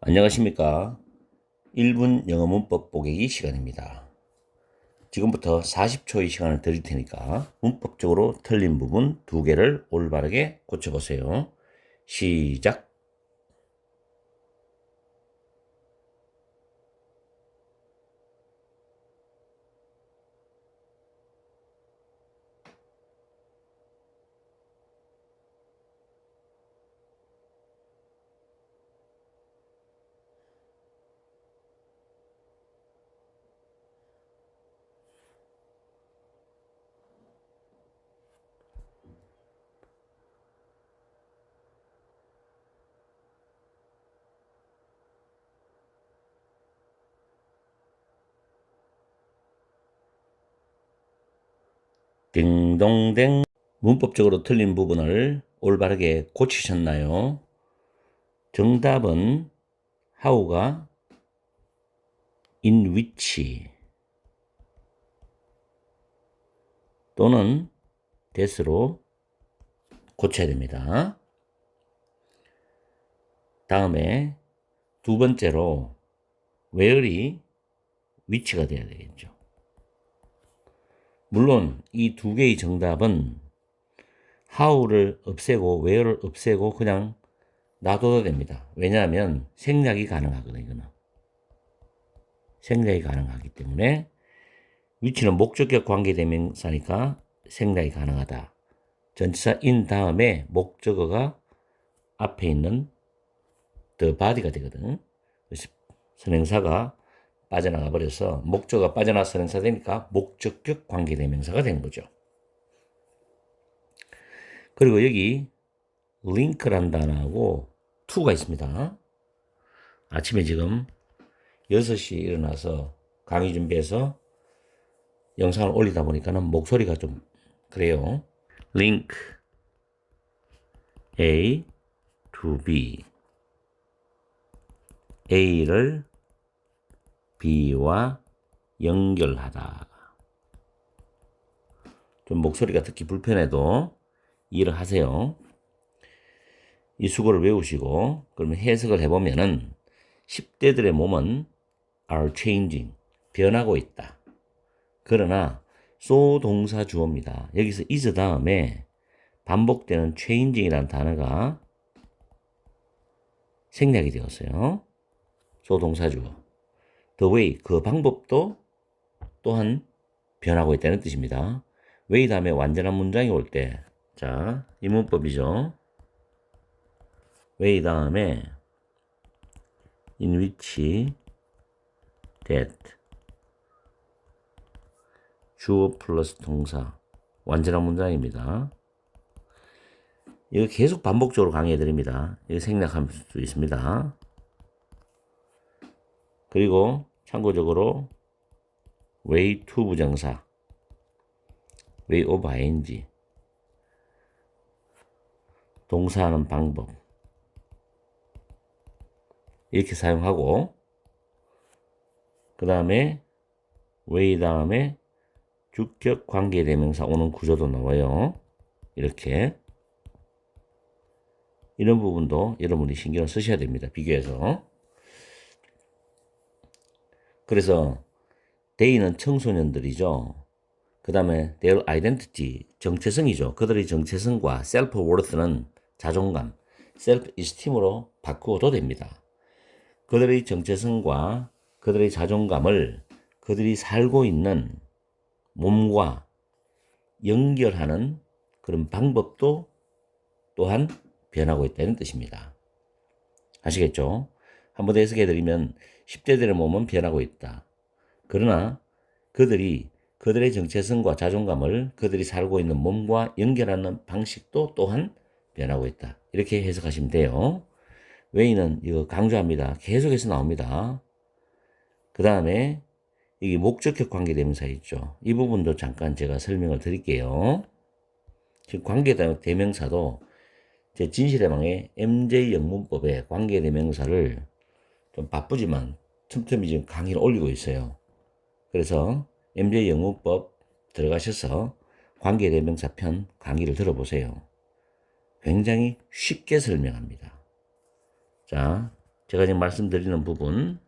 안녕하십니까. 1분 영어 문법 보기 시간입니다. 지금부터 40초의 시간을 드릴 테니까 문법적으로 틀린 부분 두 개를 올바르게 고쳐보세요. 시작. 딩동댕. 문법적으로 틀린 부분을 올바르게 고치셨나요? 정답은 how가 in which 또는 that으로 고쳐야 됩니다. 다음에 두 번째로 where이 위치가 돼야 되겠죠. 물론 이 두 개의 정답은 how를 없애고 where를 없애고 그냥 놔둬도 됩니다. 왜냐하면 생략이 가능하거든요. 이거는. 생략이 가능하기 때문에 위치는 목적격 관계대명사니까 생략이 가능하다. 전치사 in 다음에 목적어가 앞에 있는 the body가 되거든. 그래서 선행사가 빠져나가 버려서 목적어가 빠져나와 선행사 되니까 목적격 관계대명사가 된 거죠. 그리고 여기 링크란 단어하고 to가 있습니다. 아침에 지금 6시에 일어나서 강의 준비해서 영상을 올리다 보니까는 목소리가 좀 그래요. link A to B A를 B와 연결하다. 좀 목소리가 듣기 불편해도 이해를 하세요. 이 수고를 외우시고 그러면 해석을 해보면은 10대들의 몸은 are changing 변하고 있다. 그러나 so 동사 주어입니다. 여기서 is 다음에 반복되는 changing이라는 단어가 생략이 되었어요. so 동사 주어. The way 그 방법도 또한 변하고 있다는 뜻입니다. way 다음에 완전한 문장이 올 때, 자, 이 문법이죠. way 다음에 in which that 주어 플러스 동사 완전한 문장입니다. 이거 계속 반복적으로 강의해 드립니다. 이거 생략할 수 있습니다. 그리고 참고적으로 way to 부정사 way of ing 동사하는 방법 이렇게 사용하고 그 다음에 way 다음에 주격 관계대명사 오는 구조도 나와요. 이렇게 이런 부분도 여러분이 신경을 쓰셔야 됩니다. 비교해서 그래서 they는 청소년들이죠. 그 다음에 their identity 정체성이죠. 그들의 정체성과 self-worth는 자존감, self-esteem으로 바꾸어도 됩니다. 그들의 정체성과 그들의 자존감을 그들이 살고 있는 몸과 연결하는 그런 방법도 또한 변하고 있다는 뜻입니다. 아시겠죠? 한번 더 해석해 드리면 10대들의 몸은 변하고 있다. 그러나 그들이 그들의 정체성과 자존감을 그들이 살고 있는 몸과 연결하는 방식도 또한 변하고 있다. 이렇게 해석하시면 돼요. 웨이는 이거 강조합니다. 계속해서 나옵니다. 그 다음에 이게 목적격 관계대명사 있죠. 이 부분도 잠깐 제가 설명을 드릴게요. 지금 관계대명사도 제 진실의 방에 MJ 영문법의 관계대명사를 좀 바쁘지만 틈틈이 지금 강의를 올리고 있어요. 그래서 MJ 영문법 들어가셔서 관계대명사 편 강의를 들어보세요. 굉장히 쉽게 설명합니다. 자, 제가 지금 말씀드리는 부분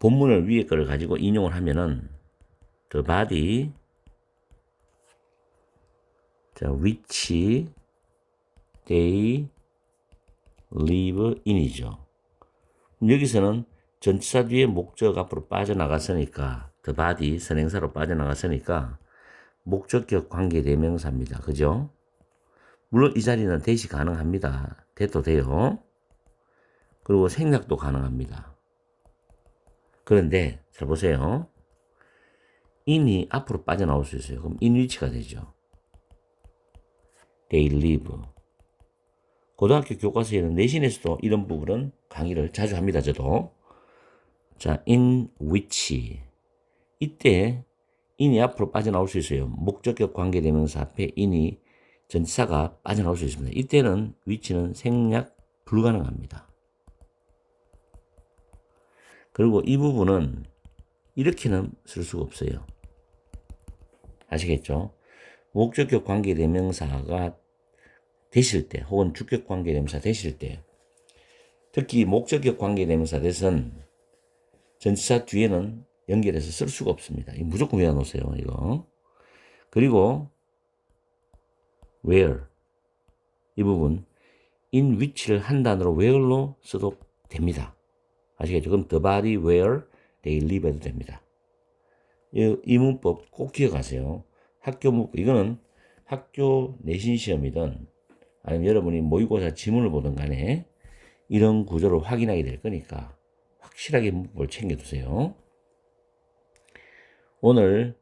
본문을 위에 거를 가지고 인용을 하면은 the body 자 which they live in이죠. 여기서는 전치사 뒤에 목적 앞으로 빠져나갔으니까 the body 선행사로 빠져나갔으니까 목적격 관계 대명사입니다. 그죠? 물론 이 자리는 대시 가능합니다. 돼도 돼요. 그리고 생략도 가능합니다. 그런데 잘 보세요. 인이 앞으로 빠져나올 수 있어요. 그럼 인 위치가 되죠. They live. 고등학교 교과서에는 내신에서도 이런 부분은 강의를 자주 합니다. 저도. 자, in which. 이때 인이 앞으로 빠져나올 수 있어요. 목적격 관계대명사 앞에 인이 전치사가 빠져나올 수 있습니다. 이때는 위치는 생략 불가능합니다. 그리고 이 부분은 이렇게는 쓸 수가 없어요. 아시겠죠? 목적격 관계대명사가 되실 때 혹은 주격 관계 대명사 되실 때 특히 목적격 관계 대명사 대선 전치사 뒤에는 연결해서 쓸 수가 없습니다. 이 무조건 외워놓으세요. 이거. 그리고 where 이 부분 in which를 한 단어로 where로 써도 됩니다. 아시겠죠? 그럼 the body where they live 해도 됩니다. 이, 이 문법 꼭 기억하세요. 학교 문법 이거는 학교 내신 시험이든 아니면 여러분이 모의고사 지문을 보든 간에 이런 구조를 확인하게 될 거니까 확실하게 문법을 챙겨두세요. 오늘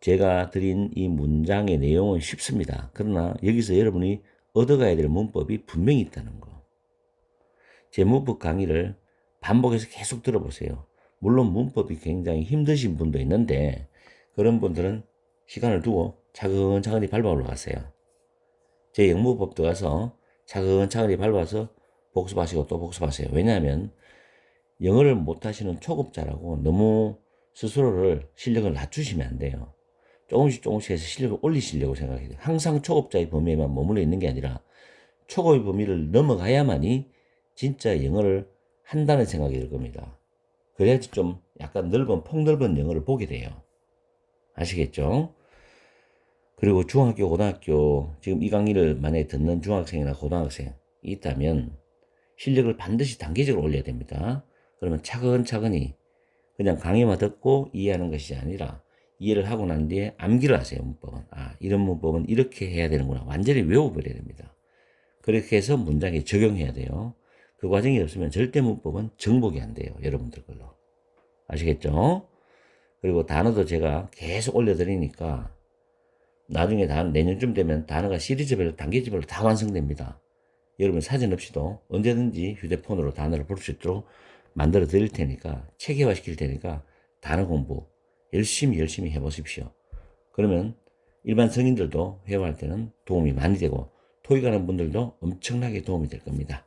제가 드린 이 문장의 내용은 쉽습니다. 그러나 여기서 여러분이 얻어가야 될 문법이 분명히 있다는 거. 제 문법 강의를 반복해서 계속 들어보세요. 물론 문법이 굉장히 힘드신 분도 있는데 그런 분들은 시간을 두고 차근차근히 밟아 올라가세요. 제 영문법 들어가서 차근차근히 밟아서 복습하시고 또 복습하세요. 왜냐하면 영어를 못하시는 초급자라고 너무 스스로를 실력을 낮추시면 안 돼요. 조금씩 조금씩 해서 실력을 올리시려고 생각해요. 항상 초급자의 범위에만 머물러 있는 게 아니라 초급의 범위를 넘어가야만이 진짜 영어를 한다는 생각이 들 겁니다. 그래야지 좀 약간 넓은, 폭넓은 영어를 보게 돼요. 아시겠죠? 그리고 중학교, 고등학교, 지금 이 강의를 만약에 듣는 중학생이나 고등학생이 있다면 실력을 반드시 단계적으로 올려야 됩니다. 그러면 차근차근히 그냥 강의만 듣고 이해하는 것이 아니라 이해를 하고 난 뒤에 암기를 하세요, 문법은. 아, 이런 문법은 이렇게 해야 되는구나. 완전히 외워버려야 됩니다. 그렇게 해서 문장에 적용해야 돼요. 그 과정이 없으면 절대 문법은 정복이 안 돼요. 여러분들 걸로. 아시겠죠? 그리고 단어도 제가 계속 올려드리니까 나중에 단, 내년쯤 되면 단어가 시리즈별로, 단계별로 다 완성됩니다. 여러분 사진 없이도 언제든지 휴대폰으로 단어를 볼 수 있도록 만들어 드릴 테니까 체계화 시킬 테니까 단어 공부 열심히 열심히 해보십시오. 그러면 일반 성인들도 회화할 때는 도움이 많이 되고 토익하는 분들도 엄청나게 도움이 될 겁니다.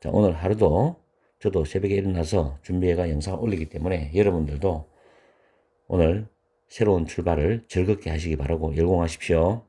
자, 오늘 하루도 저도 새벽에 일어나서 준비해가 영상을 올리기 때문에 여러분들도 오늘 새로운 출발을 즐겁게 하시기 바라고 열공하십시오.